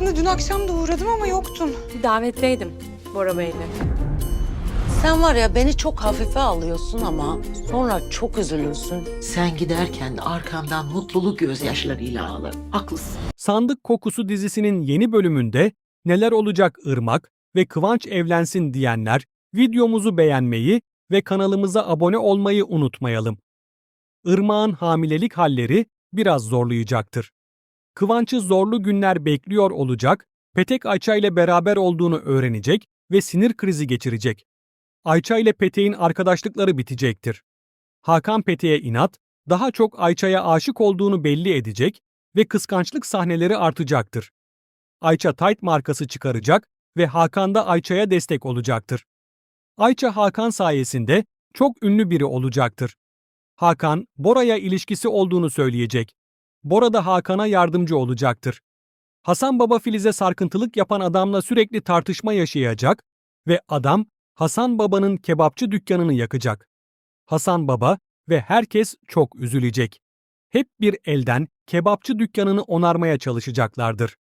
Aslında dün akşam da uğradım ama yoktun. Davetteydim Bora Bey'le. Sen var ya beni çok hafife alıyorsun ama sonra çok üzülürsün. Sen giderken arkamdan mutluluk gözyaşlarıyla ağlar. Haklısın. Sandık Kokusu dizisinin yeni bölümünde neler olacak Irmak ve Kıvanç evlensin diyenler videomuzu beğenmeyi ve kanalımıza abone olmayı unutmayalım. Irmak'ın hamilelik halleri biraz zorlayacaktır. Kıvanç'ı zorlu günler bekliyor olacak, Petek Ayça ile beraber olduğunu öğrenecek ve sinir krizi geçirecek. Ayça ile Petek'in arkadaşlıkları bitecektir. Hakan Petek'e inat, daha çok Ayça'ya aşık olduğunu belli edecek ve kıskançlık sahneleri artacaktır. Ayça Tight markası çıkaracak ve Hakan da Ayça'ya destek olacaktır. Ayça Hakan sayesinde çok ünlü biri olacaktır. Hakan, Bora'ya ilişkisi olduğunu söyleyecek. Bora da Hakan'a yardımcı olacaktır. Hasan Baba Filiz'e sarkıntılık yapan adamla sürekli tartışma yaşayacak ve adam Hasan Baba'nın kebapçı dükkanını yakacak. Hasan Baba ve herkes çok üzülecek hep bir elden kebapçı dükkanını onarmaya çalışacaklardır.